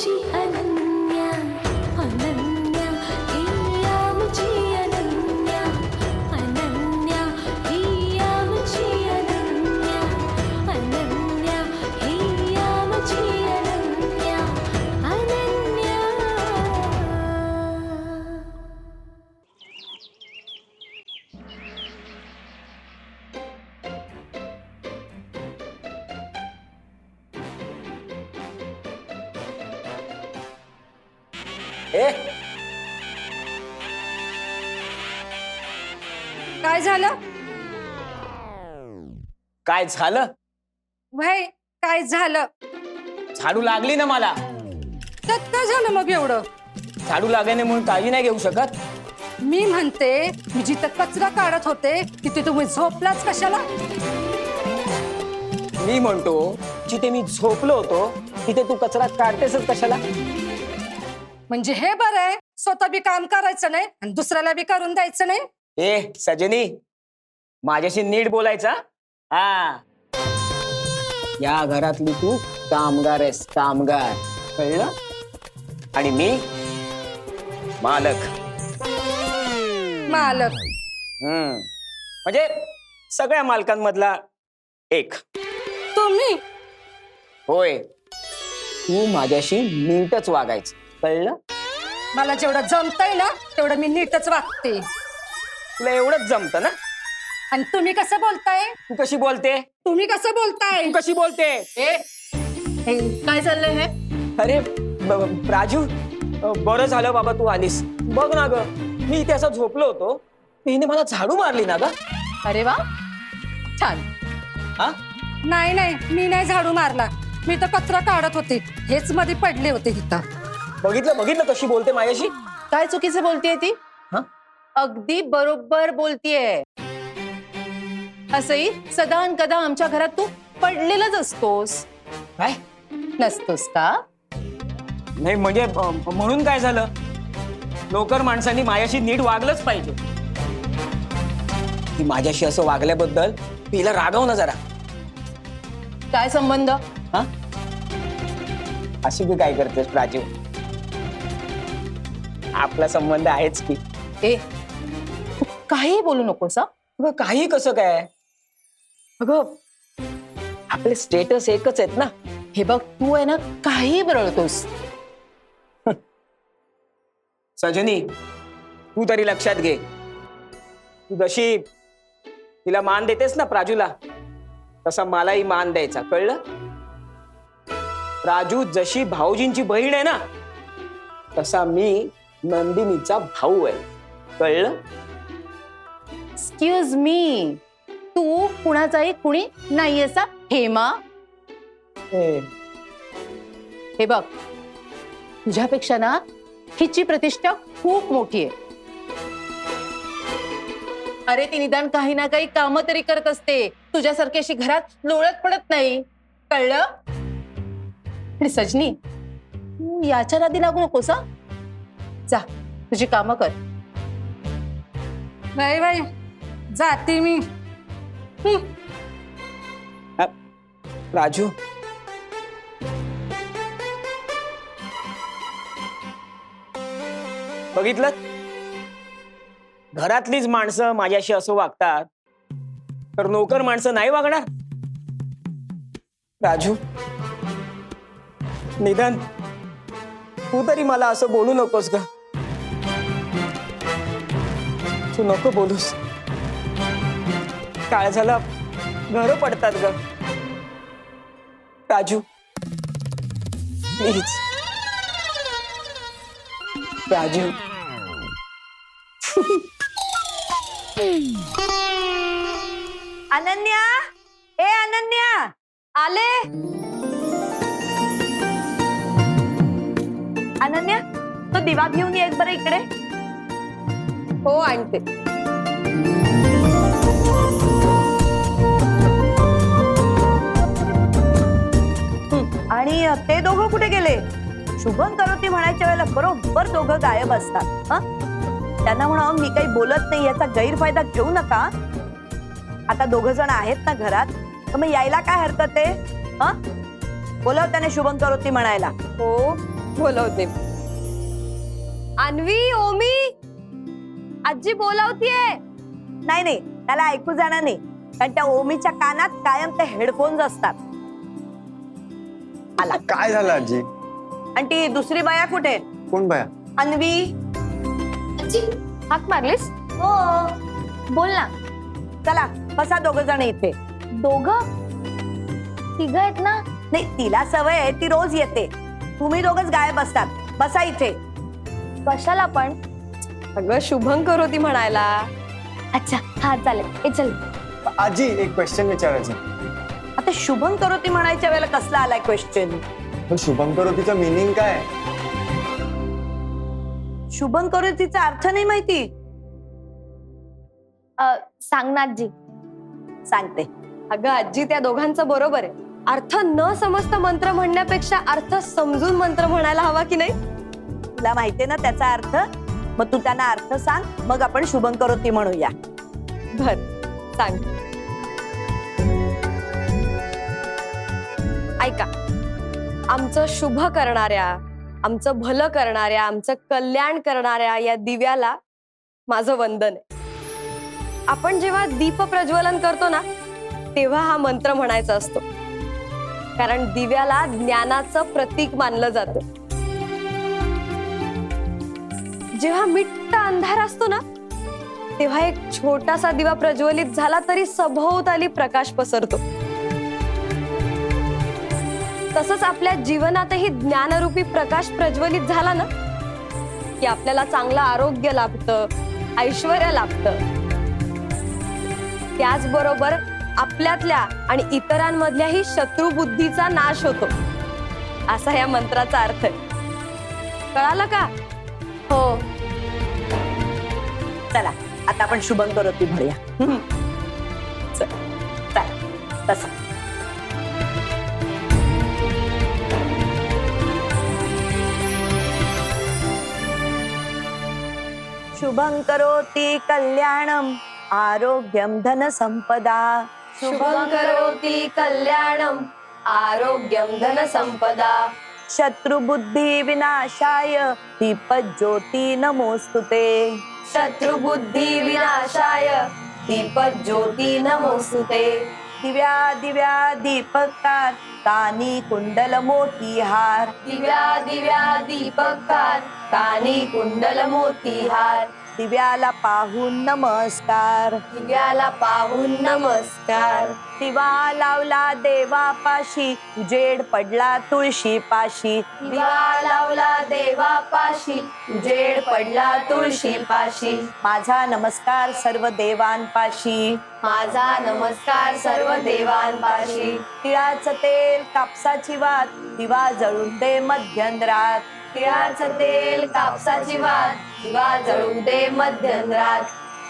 आमची अनन्या काय झालं? वय काय झालं? झाडू लागली ना मला. त्यात काय झालं मग एवढं? झाडू लागल्याने म्हणून काळजी नाही घेऊ शकत. मी म्हणते मी जिथं कचरा काढत होते तिथे तुम्ही झोपलाच कशाला? मी म्हणतो जिथे मी झोपलो होतो तिथे तू कचरा काढतेसच कशाला? म्हणजे हे बरं आहे स्वतः बी काम करायचं नाही आणि दुसऱ्याला बी करून द्यायचं नाही? ए सजनी माझ्याशी नीट बोलायचा हा. या घरातली तू कामगार आहेस कामगार. कळलं? आणि मी? मालक. मालक. हम्म. म्हणजे सगळ्या मालकांमधला एक. तुम्ही? होय. तू माझ्याशी नीटच वागायचं. कळलं? मला जेवढं जमतंय ना तेवढं मी नीटच वागते. तुला एवढंच जमतं ना? आणि तुम्ही कसं बोलताय? तू कशी बोलते? तुम्ही कसं बोलताय? तू कशी बोलते? ए, हे काय चाललंय हे? अरे ब- ब- राजू अ, बरं झालं बाबा तू आलीस. बघ ना ग मी इथे असं झोपलो होतो तिने मला झाडू मारली ना ग. अरे वा छान. हा? नाही नाही मी नाही झाडू मारला मी तर कचरा काढत होते. हेच मध्ये पडले होते इथं. बघितलं बघितलं कशी बोलते माझ्याशी? काय चुकीचं बोलतेय ती? हा? अगदी बरोबर बोलतीये. असंही सदा अन कदा आमच्या घरात तू पडलेलाच असतोस. काय? नसतोस का? नाही म्हणजे अ, म्हणून काय झालं? नोकर माणसांनी माझ्याशी नीट वागलंच पाहिजे. ती माझ्याशी असं वागल्याबद्दल तिला रागव ना जरा. काय संबंध? हा? अशी तू काय करतेस राजीव आपला संबंध आहेच की. ए तू काही बोलू नकोस हा? अगं काही कसं काय? अगं आपले स्टेटस एकच आहेत ना. हे बघ तू आहे ना काही बरळतोस. सजनी तू तरी लक्षात घे. तू जशी तिला मान देतेस ना प्राजूला तसा मलाही मान द्यायचा. कळलं? राजू जशी भाऊजींची बहीण आहे ना तसा मी नंदिनीचा भाऊ आहे. कळलं? एक्सक्यूज मी तू कुणाचाही कुणी नाहीयेस हा, हेमा हे, हे बघ. तुझ्यापेक्षा ना हिची प्रतिष्ठा खूप मोठी आहे. अरे ती निदान काही ना काही कामं तरी करत असते. तुझ्यासारखी अशी घरात लोळत पडत नाही. कळलं? आणि सजनी तू याच्या नादी लागू नकोस हा. जा तुझी कामं कर. बाई बाई. जाते मी. राजू. बघितलं? घरातलीच माणसं माझ्याशी असं वागतात तर नोकर माणसं नाही वागणार? राजू. निधन. तू तरी मला असं बोलू नकोस ग. तू नको बोलूस. काय झालं घर पडतात ग. राजू. प्लीज. राजू. अनन्या. ए अनन्या. आले? अनन्या तो दिवा घेऊन ये एक बरं इकडे. हो आणते. आणि ते दोघं कुठे गेले? शुभम करोती म्हणायच्या वेळेला बरोबर दोघं गायब असतात हं? त्यांना म्हणा मी काही बोलत नाही याचा गैरफायदा घेऊ नका. आता दोघ जण आहेत ना घरात तर मग यायला काय हरकत आहे हं? बोलव त्याने शुभम करोती म्हणायला. हो बोलवते. अन्वी ओमी आजी बोलावतीये? नाही नाही त्याला ऐकू जाणार नाही कारण त्या ओमीच्या कानात कायम ते हेडफोन्स असतात. आला. काय झालं आजी? आणि ती दुसरी बाया कुठे? कोण बाया? अन्वी. हाक मारलीस? हो. बोल ना. चला बसा दोघ जण इथे. दोघ? तिघ आहेत ना? नाही तिला सवय आहे ती रोज येते. तुम्ही दोघच गायब असतात. बसा इथे. कशाला पण? अगं शुभं करोती म्हणायला. अच्छा हा चालेल. ए चल. आजी एक क्वेश्चन विचारायचं. आता शुभम करोती म्हणायच्या वेळेला कसला आलाय क्वेश्चन पण शुभम करोतीचा मिनिंग काय? शुभम करोतीचा अर्थ नाही माहिती? अ, सांग ना आजी सांगते. अगं आजी त्या दोघांचं बरोबर आहे. अर्थ न समजता मंत्र म्हणण्यापेक्षा अर्थ समजून मंत्र म्हणायला हवा की नाही? तुला माहितीये ना त्याचा अर्थ? मग तू त्यांना अर्थ सांग मग आपण शुभम करोती म्हणूया. बर सांग. ऐका. आमचं शुभ करणाऱ्या आमचं भलं करणाऱ्या आमचं कल्याण करणाऱ्या या दिव्याला माझं वंदन आहे. आपण जेव्हा दीप प्रज्वलन करतो ना तेव्हा हा मंत्र म्हणायचा असतो. कारण दिव्याला ज्ञानाचं प्रतीक मानलं जातं. जेव्हा मिट्ट अंधार असतो ना तेव्हा एक छोटासा दिवा प्रज्वलित झाला तरी सभोवताली प्रकाश पसरतो. तसंच आपल्या जीवनातही ज्ञानरूपी प्रकाश प्रज्वलित झाला ना? की आपल्याला चांगलं आरोग्य लाभतं ऐश्वर लाभतं. त्याचबरोबर आपल्यातल्या आणि इतरांमधल्याही शत्रुबुद्धीचा नाश होतो. असा या मंत्राचा अर्थ आहे. कळालं का? हो. चला आता आपण शुभम करोती म्हणूया चल, तसं. शुभं करोति कल्याणम आरोग्यम धन संपदा शुभं करोति कल्याणम आरोग्यम धन संपदा शत्रुबुद्धी विनाशाय दीपज्योती नमोस्तुते शत्रुबुद्धी विनाशाय दीपक ज्योती नमोस्तुते दिव्या दिव्या दीपकार कानी कुंडल मोती हार. दिव्या दिव्या दीपकार कानी कुंडल मोती हार. दिव्याला पाहून नमस्कार. दिव्याला पाहून नमस्कार. दिवा लावला देवापाशी उजेड पडला तुळशी पाशी दिवा लावला देवापाशी उजेड पडला तुळशी पाशी माझा नमस्कार सर्व देवांपाशी. माझा नमस्कार सर्व देवांपाशी. तिळाचं तेल कापसाची वात दिवा जळून दे मध्यंतरात. तिळाचं तेल कापसाची वात दिवा दे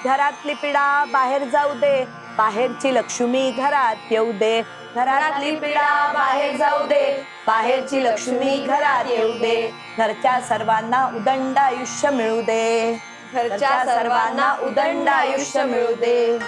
घरातली पिढा बाहेर जाऊ दे बाहेरची लक्ष्मी घरात येऊ दे. घरातली पिढा बाहेर जाऊ दे बाहेरची लक्ष्मी घरात येऊ दे. घरच्या सर्वांना उदंड आयुष्य मिळू दे. घरच्या सर्वांना उदंड आयुष्य मिळू दे.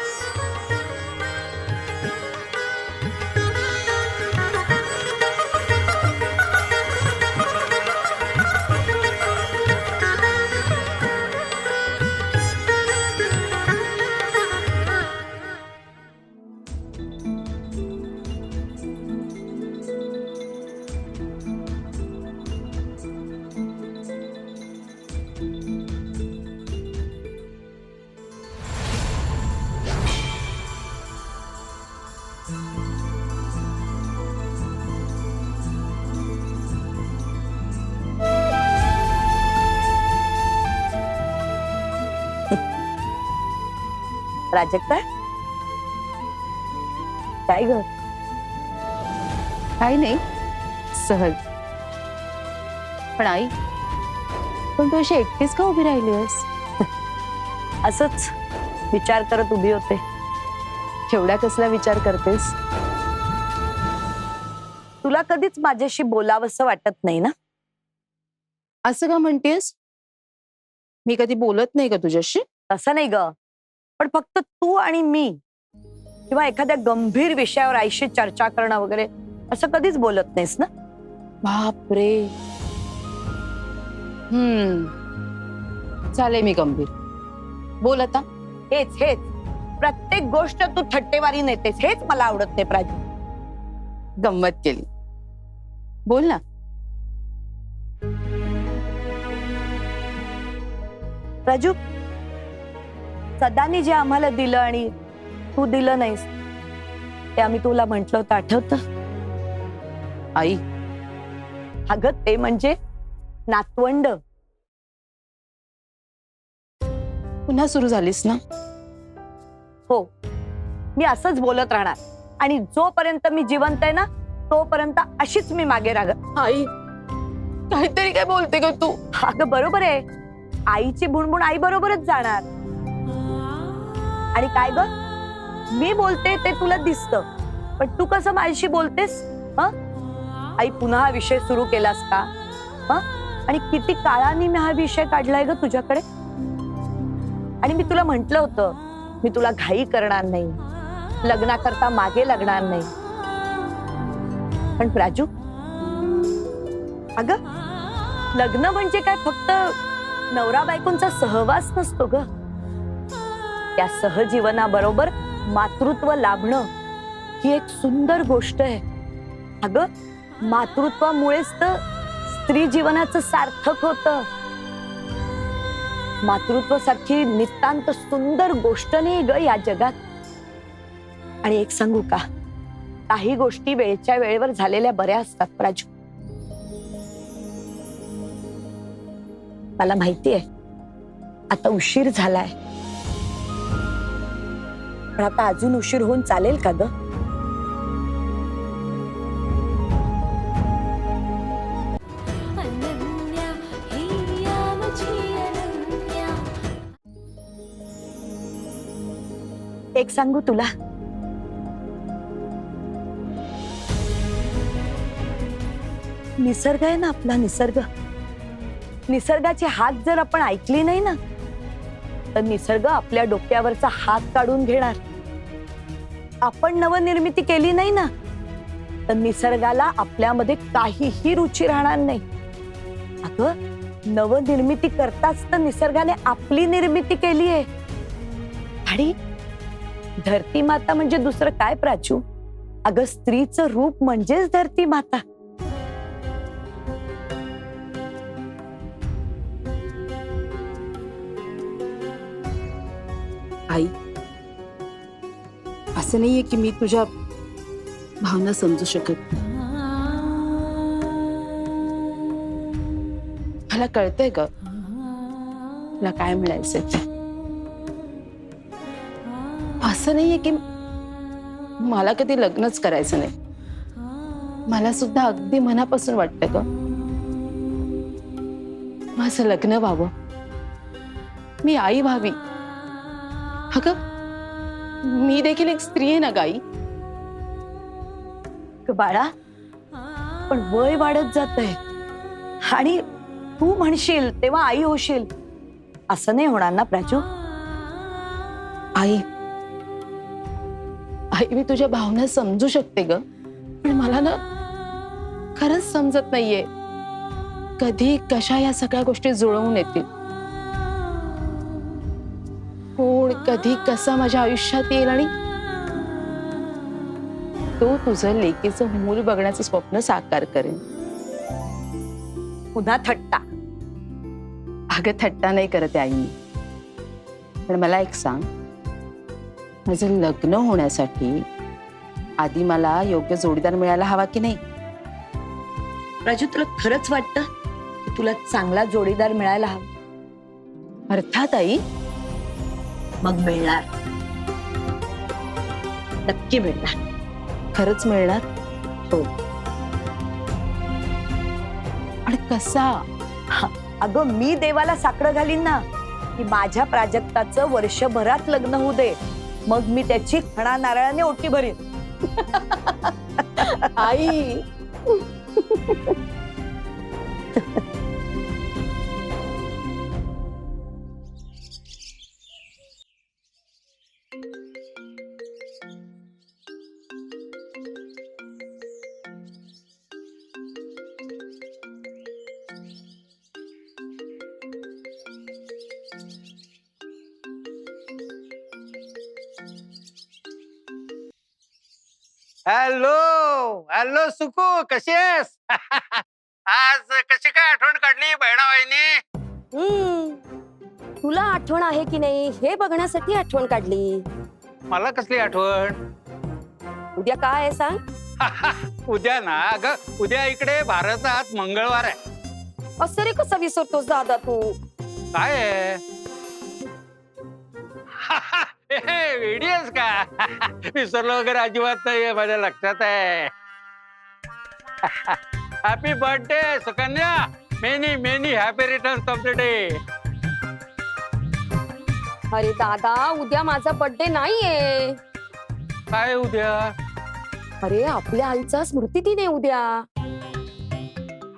प्राजक्ता? काय ग? काही नाही. सहज. पण आई पण तू अशी एकटीच का उभी राहिलीस असंच विचार करत उभी होते. केवढा कसला विचार करतेस? तुला कधीच माझ्याशी बोलावंसं वाटत नाही ना? असं का म्हणतेस? मी कधी बोलत नाही का तुझ्याशी? तसं नाही ग. पण फक्त तू आणि मी किंवा एखाद्या गंभीर विषयावर आईशी चर्चा करणं वगैरे असं कधीच बोलत नाहीस ना? बापरे. हम्म. चालेल मी गंभीर. बोल आता. हेच हेच. प्रत्येक गोष्ट तू थट्टेवारी नेतेस. हेच मला आवडत नाही प्राजू गंमत केली. बोल ना. राजू सदानी जे आम्हाला दिलं आणि तू दिलं नाहीस ते आम्ही तुला म्हंटल होतं आठवत? आई अगं ते म्हणजे नातवंड. पुन्हा सुरू झालीस ना? हो. मी असंच बोलत राहणार. आणि जोपर्यंत मी जिवंत आहे ना तोपर्यंत अशीच मी मागे राहत आई काहीतरी काय बोलते ग तू? अगं बरोबर आहे. आईची बुणबुण आई बरोबरच जाणार. आणि काय ग? मी बोलते ते तुला दिसतं. पण तू कसं माझ्याशी बोलतेस? हं? आई पुन्हा हा विषय सुरू केलास का? हं? आणि किती काळाने मी हा विषय काढलाय ग तुझ्याकडे? आणि मी तुला म्हंटल होतं मी तुला घाई करणार नाही. लग्नाकरता मागे लागणार नाही. पण प्राजू अग लग्न म्हणजे काय फक्त नवरा बायकोंचा सहवास नसतो ग. त्या सहजीवनाबरोबर मातृत्व लाभणं ही एक सुंदर गोष्ट आहे. अगं मातृत्वामुळेच तर स्त्री जीवनाचं सार्थक होत. मातृत्व सारखी नितांत सुंदर गोष्ट नाही ग या जगात. आणि एक सांगू का? काही गोष्टी वेळच्या वेळेवर झालेल्या बऱ्या असतात राजू मला माहिती आहे आता उशीर झालाय. पण आता अजून उशीर होऊन चालेल का ग? एक सांगू तुला? निसर्ग आहे ना आपला निसर्ग. निसर्गाची हात जर आपण ऐकली नाही ना तर निसर्ग आपल्या डोक्यावरचा हात काढून घेणार. आपण नवनिर्मिती केली नाही ना तर निसर्गाला आपल्यामध्ये काहीही रुची राहणार नाही. अगं नवनिर्मिती करताच तर निसर्गाने आपली निर्मिती केली आहे. आणि धरती माता म्हणजे दुसरं काय प्राचू? अगं स्त्रीचं रूप म्हणजेच धरती माता. असं नाहीये की मी तुझ्या भावना समजू शकत. मला कळतंय ग. तुला काय म्हणायचंय असं नाहीये की मला कधी लग्नच करायचं नाही. मला सुद्धा अगदी मनापासून वाटतं ग. माझं लग्न व्हावं. मी आई व्हावी. अगं मी देखील एक स्त्री आहे ना गाई. ग बाळा पण वय वाढत जात आहे आणि तू म्हणशील तेव्हा आई होशील. असं नाही होणार ना प्राजू? आई आई मी तुझ्या भावना समजू शकते ग. पण मला ना खरंच समजत नाहीये. कधी कशा या सगळ्या गोष्टी जुळवून येतील? कधी कसा माझ्या आयुष्यात येईल आणि तो तुझं लेकीचं मूल बघण्याचं स्वप्न साकार करेन. पुन्हा थट्टा. अगं थट्टा नाही करत आई. पण मला एक सांग. माझं लग्न होण्यासाठी आधी मला योग्य जोडीदार मिळायला हवा की नाही? प्राजू तुला खरंच वाटतं की तुला चांगला जोडीदार मिळायला हवा? अर्थात आई मग मिळणार. नक्की मिळणार. खरंच मिळणार? हो. आणि कसा? अगं मी देवाला साकडं घालीन ना की माझ्या प्राजक्ताचं वर्षभरात लग्न होऊ दे. मग मी त्याची खणा नारळाने ओटी भरीन. आई. हॅलो हॅलो सुकू कशी आहेस? आज कशी काय आठवण काढली बहिणा वहिनी हम्म. तुला आठवण आहे की नाही हे बघण्यासाठी आठवण काढली. मला कसली आठवण? उद्या काय आहे सांग? उद्या ना अगं उद्या इकडे भारतात मंगळवार आहे. असं रे कसं विसरतोस दादा तू. काय आहे? का? विसरलो वगैरे अजिबात नाहीये माझ्या लक्षात आहे. Happy birthday Sukanya. Many many happy return of the day अरे दादा उद्या माझा बर्थडे नाहीये. काय उद्या? अरे आपल्या आईचा स्मृती दिन आहे उद्या.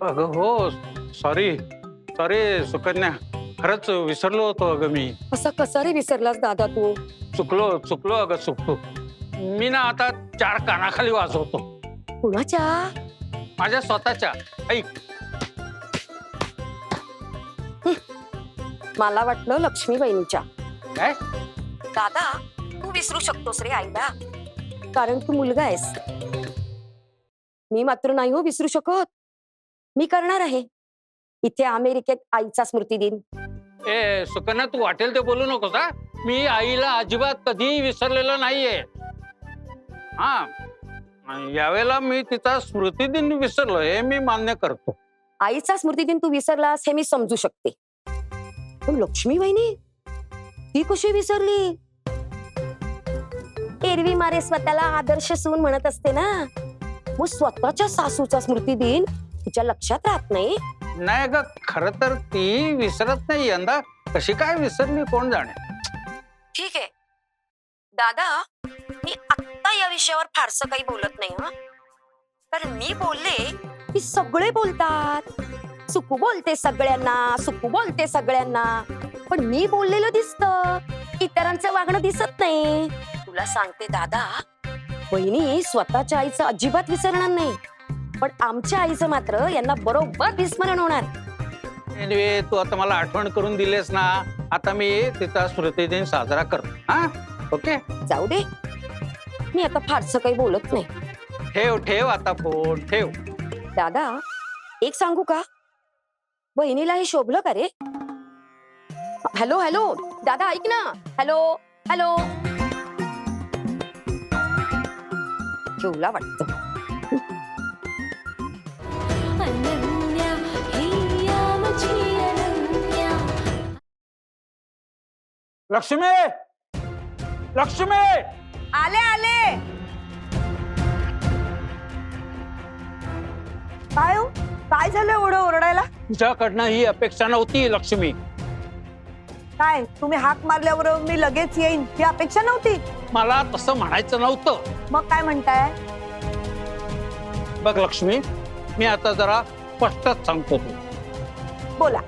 अगं हो सॉरी सॉरी सुकन्या. खरंच विसरलो होतो अगं मी. असं कसं रे विसरलास दादा तू? चुकलो चुकलो अगं चुकलो. मी ना आता चार कानाखाली वाजवतो. कुणाच्या? माझ्या स्वतःच्या. ऐक. मला वाटलं लक्ष्मी बहिणीच्या काय? दादा तू विसरू शकतोस रे आईला कारण तू मुलगा आहेस. मी मात्र नाही हो विसरू शकत. मी करणार आहे. इथे अमेरिकेत आईचा स्मृती दिन. ए सुकन्या तू वाटेल ते बोलू नकोस हा? मी आईला अजिबात कधीही विसरलेलं नाहीये. हा आणि यावेळेला मी तिचा स्मृतिदिन विसरलो हे मी मान्य करतो. आईचा स्मृती दिन तू विसरलास हे मी समजू शकते. पण लक्ष्मी वहिनी ती कशी विसरली? एरवी मारे स्वतःला आदर्श सून म्हणत असते ना? मग स्वतःच्या सासूचा स्मृती दिन तिच्या लक्षात राहत नाही? नाही ग खर तर ती विसरत नाही यंदा. कशी काय विसरली? कोण जाणे? ठीक आहे. दादा मी आत्ता या विषयावर फारसं काही बोलत नाही हा. कारण मी बोलले की सगळे बोलतात. सुकू बोलते सगळ्यांना सुकू बोलते सगळ्यांना. पण मी बोललेलं दिसत. इतरांचं वागणं दिसत नाही. तुला सांगते दादा बहिणी स्वतःच्या आईचं अजिबात विसरणार नाही. पण आमच्या आईचं मात्र यांना बरोबर विस्मरण होणार. एनिवे तू आता मला आठवण करून दिलेस ना आता मी तिचा स्मृतिदिन साजरा करतो. हा? ओके? जाऊ दे. मी आता फारसं काही बोलत नाही. ठेव ठेव आता फोन ठेव. दादा एक सांगू का? बहिणीला हे शोभलं का रे? Hello hello. दादा ऐक ना. Hello hello. ठेवला वाटतं. लक्ष्मी! लक्ष्मी! आले आले! काय हो? काय झालं एवढं ओरडायला? तुझ्याकडनं ही अपेक्षा नव्हती लक्ष्मी. काय? तुम्ही हाक मारल्यावर मी लगेच येईन ही अपेक्षा नव्हती? मला तसं म्हणायचं नव्हतं. मग काय म्हणताय? बघ लक्ष्मी मी आता जरा स्पष्टच सांगतो. तू बोला.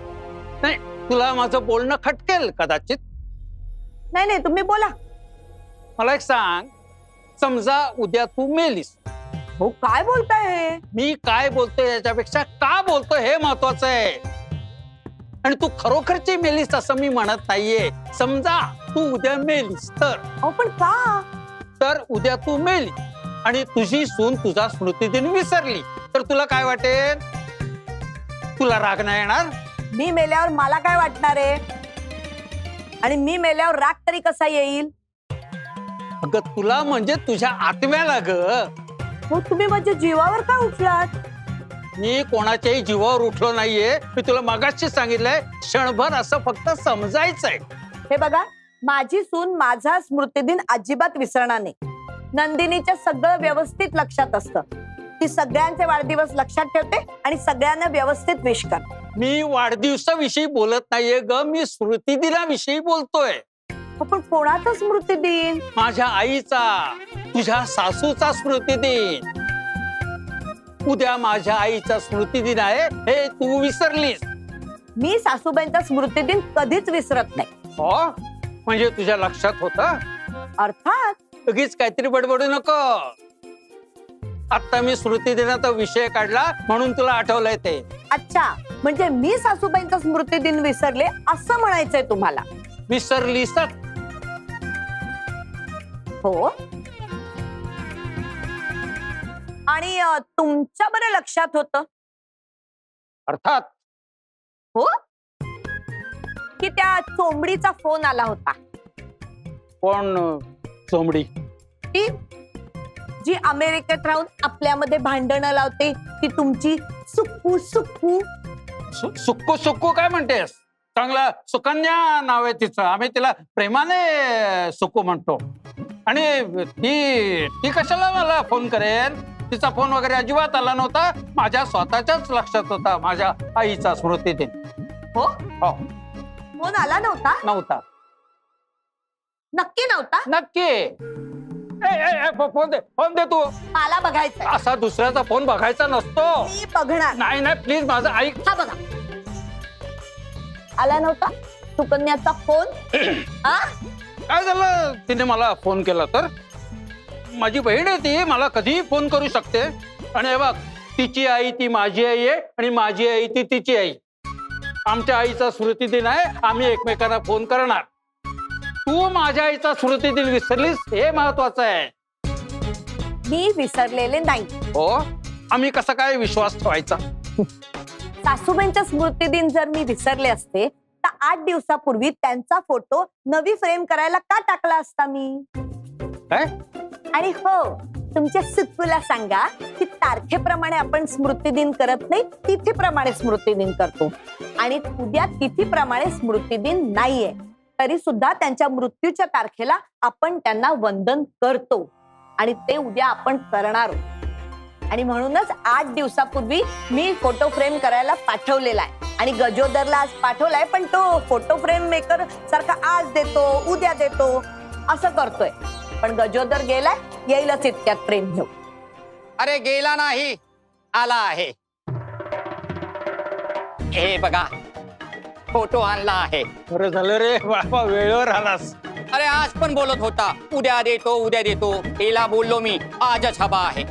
नाही तुला माझं बोलणं खटकेल कदाचित. नाही नाही तुम्ही बोला. मला एक सांग. समजा उद्या तू मेलीस. हो काय बोलताय हे? मी काय बोलतोय याच्यापेक्षा का बोलतोय हे महत्वाचं आहे. आणि तू खरोखरची मेलीस असं मी म्हणत नाहीये. समजा तू उद्या मेलीस तर. अहो पण का? तर उद्या तू मेली आणि तुझी सून तुझा स्मृतिदिन विसरली. तर तुला काय वाटेल? तुला राग नाही येणार? मी मेल्यावर मला काय वाटणार आहे? आणि मी मेल्यावर राग तरी कसा येईल? अगं तुला म्हणजे तुझ्या आत्म्याला ग. हो तुम्ही माझ्या जीवावर का उठलात? मी कोणाच्याही जीवावर उठलो नाहीये. मी तुला मगाशी सांगितलंय क्षणभर असं फक्त समजायचंय. हे बघा माझी सून माझा स्मृतिदिन अजिबात विसरणार नाही. नंदिनीच्या सगळं व्यवस्थित लक्षात असतं. ती सगळ्यांचे वाढदिवस लक्षात ठेवते आणि सगळ्यांना व्यवस्थित विश करते मी वाढदिवसाविषयी बोलत नाहीये ग मी स्मृती दिनाविषयी बोलतोय. पण कोणाचा स्मृती दिन? माझ्या आईचा तुझ्या सासूचा स्मृती दिन. उद्या माझ्या आईचा स्मृती दिन आहे हे तू विसरलीस. मी सासूबाईंचा स्मृती दिन कधीच विसरत नाही. हो? म्हणजे तुझ्या लक्षात होत? अर्थात? लगेच काहीतरी बडबडू नको. आता मी स्मृती दिनाचा विषय काढला म्हणून तुला आठवलंय ते. अच्छा म्हणजे मी सासूबाईंचा स्मृती दिन विसरले असं म्हणायचंय तुम्हाला. विसरलीस तर हो? आणि अं, तुमच्या बरं लक्षात होतं? अर्थात. हो? की त्या चोंबडीचा फोन आला होता? कोण अं, चोंबडी? ती जी अमेरिकेत राहून आपल्यामध्ये भांडणं लावते ती तुमची सुक्कू सुक्कू. सु- सुक्कू सुक्कू काय म्हणतेस? चांगला सुकन्या नाव आहे तिचं. आम्ही तिला प्रेमाने सुक्कू म्हणतो. आणि ती ती कशाला मला फोन करेल तिचा फोन वगैरे अजिबात आला नव्हता. माझ्या स्वतःच्याच लक्षात होता माझ्या आईचा स्मृती दिन. हो? हो. फोन आला नव्हता? नव्हता. नक्की नव्हता? नक्की. फोन दे फोन दे तू. मला बघायचंय. असा दुसऱ्याचा फोन बघायचा नसतो. मी बघणार. नाही नाही प्लीज माझं ऐक. हा बघा. आला नव्हता? सुकन्याचा फोन? हा? काय झालं? तिने मला फोन केला तर? माझी बहीण आहे ती मला कधीही फोन करू शकते. आणि हे बघ तिची आई ती माझी आई आहे आणि माझी आई ती तिची आई. आमच्या आईचा स्मृती दिन आहे आम्ही एकमेकांना फोन करणार. तू माझ्या आईचा स्मृती दिन विसरलीस हे महत्वाचं आहे. मी विसरलेले नाही. हो? आम्ही कसा काय विश्वास ठेवायचा? सासूबाईंचा स्मृती दिन जर मी विसरले असते तर आठ दिवसापूर्वी त्यांचा फोटो नवी फ्रेम करायला का टाकला असता मी? काय? आणि हो तुमच्या सुक्कूला सांगा की तारखेप्रमाणे आपण स्मृती दिन करत नाही तिथीप्रमाणे स्मृती दिन करतो. आणि उद्या तिथीप्रमाणे स्मृती दिन नाहीये. तरी सुद्धा त्यांच्या मृत्यूच्या तारखेला आपण त्यांना वंदन करतो. आणि ते उद्या आपण करणार आहोत. आणि म्हणूनच आठ दिवसापूर्वी मी फोटो फ्रेम करायला पाठवलेला आहे. आणि गजोदरला आज पाठवलाय पण तो फोटो फ्रेम मेकर सारखा आज देतो उद्या देतो असं करतोय. पण गजोदर गेलाय येईलच इतक्यात प्रेम घेऊ अरे गेला नाही आला आहे. हे बघा फोटो आणला आहे. बरं झालं रे बाबा वेळेवर आलास. अरे आज पण बोलत होता. उद्या देतो उद्या देतो. तिला बोललो मी आजच हवा आहे.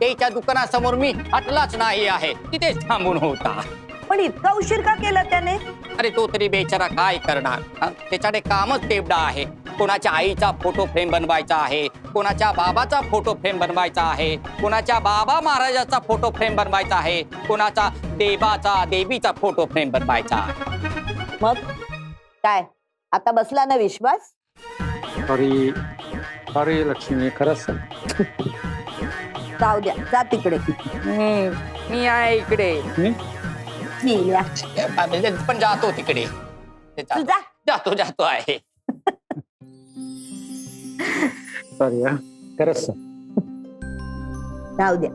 त्याच्या दुकानासमोर मी हटलाच नाही आहे. तिथेच थांबून होता. पण इतका उशीर का केला त्याने? अरे तो तरी बेचारा काय करणार? हं? त्याच्याकडे कामच तेवढा आहे. कोणाच्या आईचा फोटो फ्रेम बनवायचा आहे? कोणाच्या बाबाचा फोटो फ्रेम बनवायचा आहे? कोणाच्या बाबा महाराजाचा फोटो फ्रेम बनवायचा आहे? कोणाचा देवाचा देवीचा फोटो फ्रेम बनवायचा आहे? मग? काय? आता बसला ना विश्वास? अरे अरे लक्ष्मी खरंच? सांग. जाऊ द्या जा तिकडे. मी आहे इकडे. गेल्या. पण जातो तिकडे. ते तू जातो जा. जातो जातो आहे. हा खरंच. जाऊ द्या